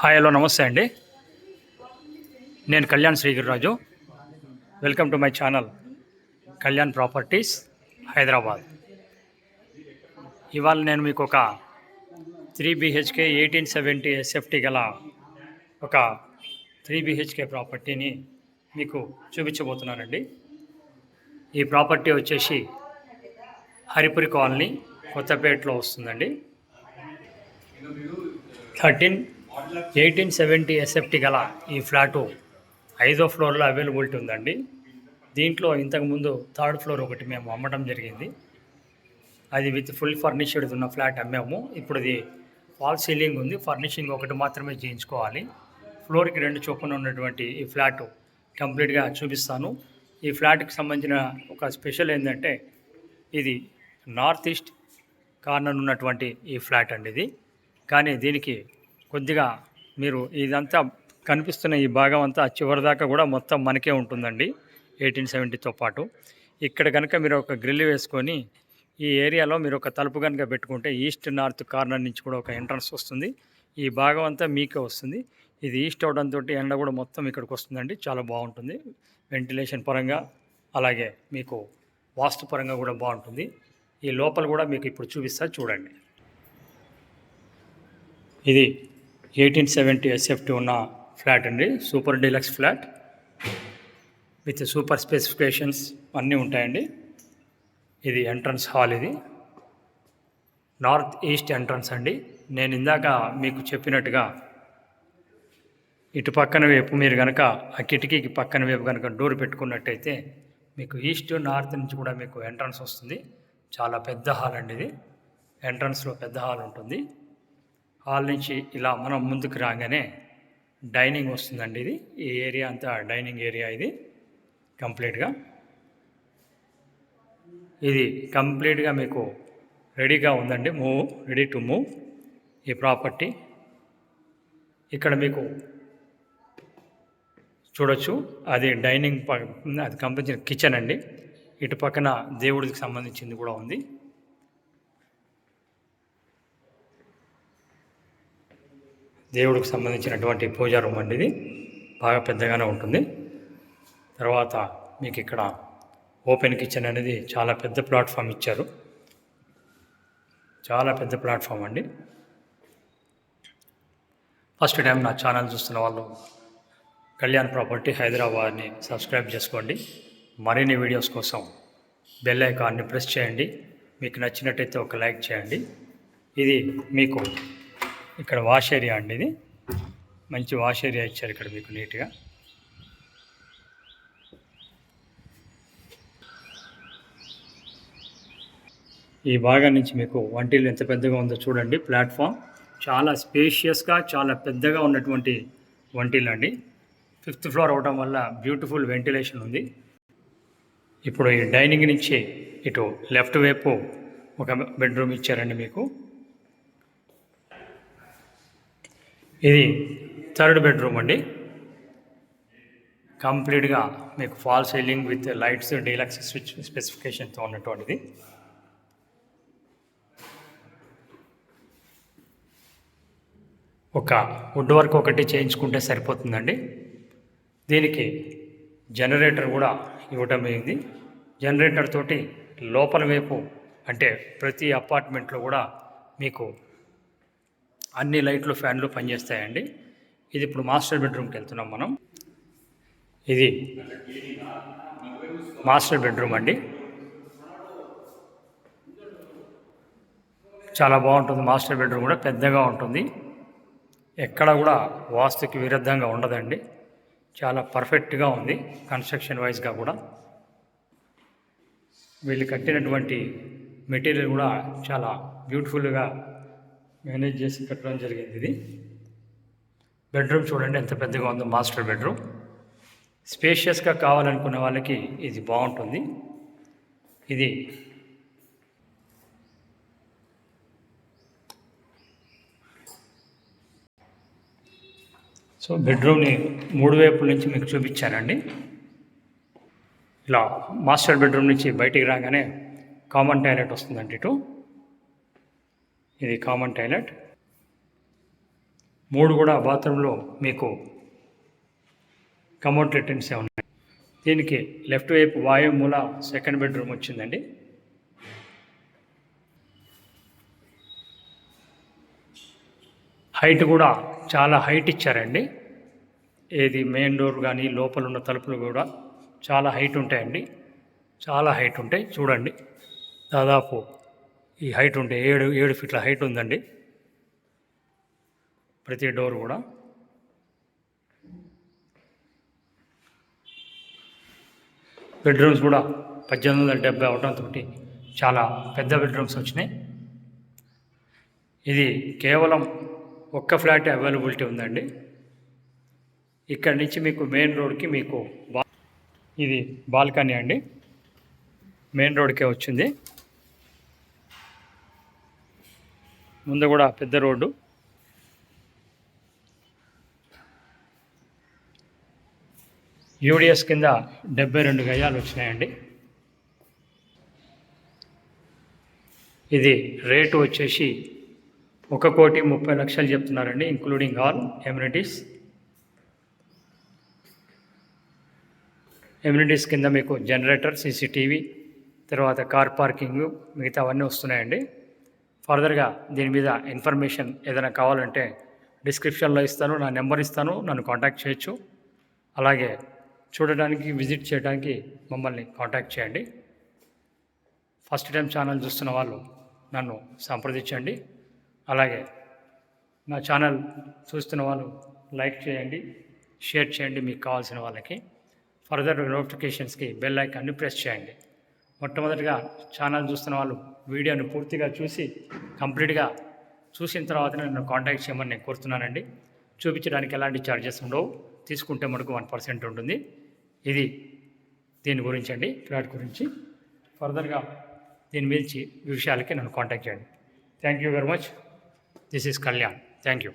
Hi hello నమస్తే అండి. నేను Kalyan Srigiriraju. Welcome to my channel Kalyan properties Hyderabad ఇవాళ నేను మీకు ఒక three BHK eighteen seventy SFT గల ఒక త్రీ బిహెచ్కే ప్రాపర్టీని మీకు చూపించబోతున్నానండి. ఈ ప్రాపర్టీ వచ్చేసి హరిపురి కాలనీ కొత్తపేటలో వస్తుందండి. థర్టీన్ ఎయిటీన్ సెవెంటీ ఎస్ఎఫ్టీ గల ఈ ఫ్లాటు ఐదో ఫ్లోర్లో అవైలబిలిటీ ఉందండి. దీంట్లో ఇంతకుముందు థర్డ్ ఫ్లోర్ ఒకటి మేము అమ్మడం జరిగింది. అది విత్ ఫుల్ ఫర్నిష్డ్ ఉన్న ఫ్లాట్ అమ్మాము. ఇప్పుడు ఇది ఫాల్ సీలింగ్ ఉంది. ఫర్నిషింగ్ ఒకటి మాత్రమే చేయించుకోవాలి. ఫ్లోర్కి రెండు చొప్పున ఉన్నటువంటి ఈ ఫ్లాట్ కంప్లీట్గా చూపిస్తాను. ఈ ఫ్లాట్కి సంబంధించిన ఒక స్పెషల్ ఏంటంటే ఇది నార్త్ ఈస్ట్ కార్నర్ ఉన్నటువంటి ఈ ఫ్లాట్ అండి ఇది. కానీ దీనికి కొద్దిగా మీరు ఇదంతా కనిపిస్తున్న ఈ భాగం అంతా చివరిదాకా కూడా మొత్తం మనకే ఉంటుందండి ఎయిటీన్ సెవెంటీతో పాటు. ఇక్కడ కనుక మీరు ఒక గ్రిల్ వేసుకొని ఈ ఏరియాలో మీరు ఒక తలుపు కనుక పెట్టుకుంటే ఈస్ట్ నార్త్ కార్నర్ నుంచి కూడా ఒక ఎంట్రన్స్ వస్తుంది. ఈ భాగం అంతా మీకే వస్తుంది. ఇది ఈస్ట్ అవడంతో ఎండ కూడా మొత్తం ఇక్కడికి వస్తుందండి. చాలా బాగుంటుంది. వెంటిలేషన్ పరంగా అలాగే మీకు వాస్తు పరంగా కూడా బాగుంటుంది. ఈ లోపల కూడా మీకు ఇప్పుడు చూపిస్తా చూడండి. ఇది ఎయిటీన్ సెవెంటీ ఎస్ఎఫ్టీ ఉన్న ఫ్లాట్ అండి. Super deluxe flat with super specifications అన్నీ ఉంటాయండి. ఇది ఎంట్రన్స్ హాల్ ఇది. నార్త్ ఈస్ట్ ఎంట్రన్స్ అండి. నేను ఇందాక మీకు చెప్పినట్టుగా ఇటు పక్కన వైపు మీరు కనుక ఆ కిటికీకి పక్కన వైపు కనుక డోర్ పెట్టుకున్నట్టయితే మీకు ఈస్ట్ నార్త్ నుంచి కూడా మీకు ఎంట్రన్స్ వస్తుంది. చాలా పెద్ద హాల్ అండి ఇది. ఎంట్రన్స్లో పెద్ద హాల్ ఉంటుంది. హాల్ నుంచి ఇలా మనం ముందుకు రాగానే డైనింగ్ వస్తుందండి ఇది. ఈ ఏరియా అంతా డైనింగ్ ఏరియా ఇది. కంప్లీట్గా. ఇది కంప్లీట్గా మీకు రెడీగా ఉందండి. Move ready to move. ఈ ప్రాపర్టీ. ఇక్కడ మీకు చూడొచ్చు. అది డైనింగ్ ప- అది కంపెనీ కిచెన్ అండి. ఇటు పక్కన దేవుడికి సంబంధించింది కూడా ఉంది. దేవుడికి సంబంధించినటువంటి పూజా రూమ్ అండి ఇది. బాగా పెద్దగానే ఉంటుంది. తర్వాత మీకు ఇక్కడ ఓపెన్ కిచెన్ అనేది చాలా పెద్ద ప్లాట్ఫామ్ ఇచ్చారు. చాలా పెద్ద ప్లాట్ఫామ్ అండి. ఫస్ట్ టైం నా ఛానల్ చూస్తున్న వాళ్ళు కళ్యాణ్ ప్రాపర్టీ హైదరాబాద్ని సబ్స్క్రైబ్ చేసుకోండి. మరిన్ని వీడియోస్ కోసం బెల్ ఐకాన్ని ప్రెస్ చేయండి. మీకు నచ్చినట్టయితే ఒక లైక్ చేయండి. ఇది మీకు ఇక్కడ వాష్ ఏరియా అండి ఇది. మంచి వాష్ ఏరియా ఇచ్చారు ఇక్కడ మీకు నీట్గా. ఈ భాగం నుంచి మీకు వంటిల్లు ఎంత పెద్దగా ఉందో చూడండి. ప్లాట్ఫామ్ చాలా స్పేషియస్గా చాలా పెద్దగా ఉన్నటువంటి వంటిల్లు అండి. ఫిఫ్త్ ఫ్లోర్ అవడం వల్ల బ్యూటిఫుల్ వెంటిలేషన్ ఉంది. ఇప్పుడు ఈ డైనింగ్ నుంచి ఇటు లెఫ్ట్ వైపు ఒక బెడ్రూమ్ ఇచ్చారండి మీకు. ఇది థర్డ్ బెడ్రూమ్ అండి. కంప్లీట్గా మీకు false ceiling with lights deluxe switch స్పెసిఫికేషన్తో ఉన్నటువంటిది. ఒక వుడ్ వర్క్ ఒకటి చేయించుకుంటే సరిపోతుందండి. దీనికి జనరేటర్ కూడా ఇవ్వటం అయింది. జనరేటర్ తోటి లోపల వైపు అంటే ప్రతి అపార్ట్మెంట్లో కూడా మీకు అన్ని లైట్లు ఫ్యాన్లు పనిచేస్తాయండి. ఇది ఇప్పుడు మాస్టర్ బెడ్రూమ్కి వెళ్తున్నాం మనం. ఇది మాస్టర్ బెడ్రూమ్ అండి. చాలా బాగుంటుంది మాస్టర్ బెడ్రూమ్ కూడా పెద్దగా ఉంటుంది. ఎక్కడ కూడా వాస్తుకి విరుద్ధంగా ఉండదండి. చాలా పర్ఫెక్ట్గా ఉంది కన్స్ట్రక్షన్ వైజ్గా కూడా. వీళ్ళు కట్టినటువంటి మెటీరియల్ కూడా చాలా బ్యూటిఫుల్గా మేనేజ్ చేసి పెట్టడం జరిగింది ఇది. బెడ్రూమ్ చూడండి ఎంత పెద్దగా ఉందో మాస్టర్ బెడ్రూమ్. స్పేషియస్గా కావాలనుకునే వాళ్ళకి ఇది బాగుంటుంది. ఇది సో బెడ్రూమ్ని మూడు వైపుల నుంచి మీకు చూపించానండి. ఇలా మాస్టర్ బెడ్రూమ్ నుంచి బయటికి రాగానే కామన్ టాయిలెట్ వస్తుందండి ఇటు. ఇది కామన్ టాయిలెట్ మూడు కూడా బాత్రూంలో మీకు కమోడ్ లెట్రిన్సే ఉన్నాయి. దీనికి లెఫ్ట్ వైపు వాయు మూల సెకండ్ బెడ్రూమ్ వచ్చిందండి. హైట్ కూడా చాలా హైట్ ఇచ్చారండి. ఏది మెయిన్ డోర్ కానీ లోపల ఉన్న తలుపులు కూడా చాలా హైట్ ఉంటాయండి. చాలా హైట్ ఉంటాయి. చూడండి. దాదాపు ఈ హైట్ ఉంటే ఏడు ఏడు ఫీట్ల హైట్ ఉందండి. ప్రతి డోర్ కూడా. బెడ్రూమ్స్ కూడా పద్దెనిమిది వందల డెబ్బై అవడంతో చాలా పెద్ద బెడ్రూమ్స్ వచ్చినాయి. ఇది కేవలం ఒక్క ఫ్లాట్ అవైలబిలిటీ ఉందండి. ఇక్కడ నుంచి మీకు మెయిన్ రోడ్కి మీకు బా ఇది బాల్కనీ అండి. మెయిన్ రోడ్కే వచ్చింది. ముందు కూడా పెద్ద రోడ్డు. యూడిఎస్ కింద డెబ్బై రెండు గజాలు వచ్చినాయండి. ఇది రేటు వచ్చేసి ఒక కోటి ముప్పై లక్షలు చెప్తున్నారండి ఇంక్లూడింగ్ ఆల్ ఎమ్యూనిటీస్ ఎమ్యూనిటీస్ కింద మీకు జనరేటర్ సీసీటీవీ తర్వాత కార్ పార్కింగ్ మిగతా అవన్నీ వస్తున్నాయండి. ఫర్దర్గా దీని మీద ఇన్ఫర్మేషన్ ఏదైనా కావాలంటే డిస్క్రిప్షన్లో ఇస్తాను నా నెంబర్ ఇస్తాను నన్ను కాంటాక్ట్ చేయొచ్చు. అలాగే చూడడానికి విజిట్ చేయడానికి మమ్మల్ని కాంటాక్ట్ చేయండి. ఫస్ట్ టైం ఛానల్ చూస్తున్న వాళ్ళు నన్ను సంప్రదించండి. అలాగే నా ఛానల్ చూస్తున్న వాళ్ళు లైక్ చేయండి షేర్ చేయండి మీకు కావాల్సిన వాళ్ళకి. ఫర్దర్ నోటిఫికేషన్స్కి బెల్ ఐకాన్ని ప్రెస్ చేయండి. మొట్టమొదటిగా ఛానల్ చూస్తున్న వాళ్ళు వీడియోను పూర్తిగా చూసి కంప్లీట్గా చూసిన తర్వాత నన్ను కాంటాక్ట్ చేయమని నేను కోరుతున్నానండి. చూపించడానికి ఎలాంటి ఛార్జెస్ ఉండవు. తీసుకుంటే మనకు వన్ పర్సెంట్ ఉంటుంది. ఇది దీని గురించి అండి. ఫ్లాట్ గురించి. ఫర్దర్గా దీని మించి విషయాలకి నన్ను కాంటాక్ట్ చేయండి. Thank you very much. This is Kalyan. Thank you.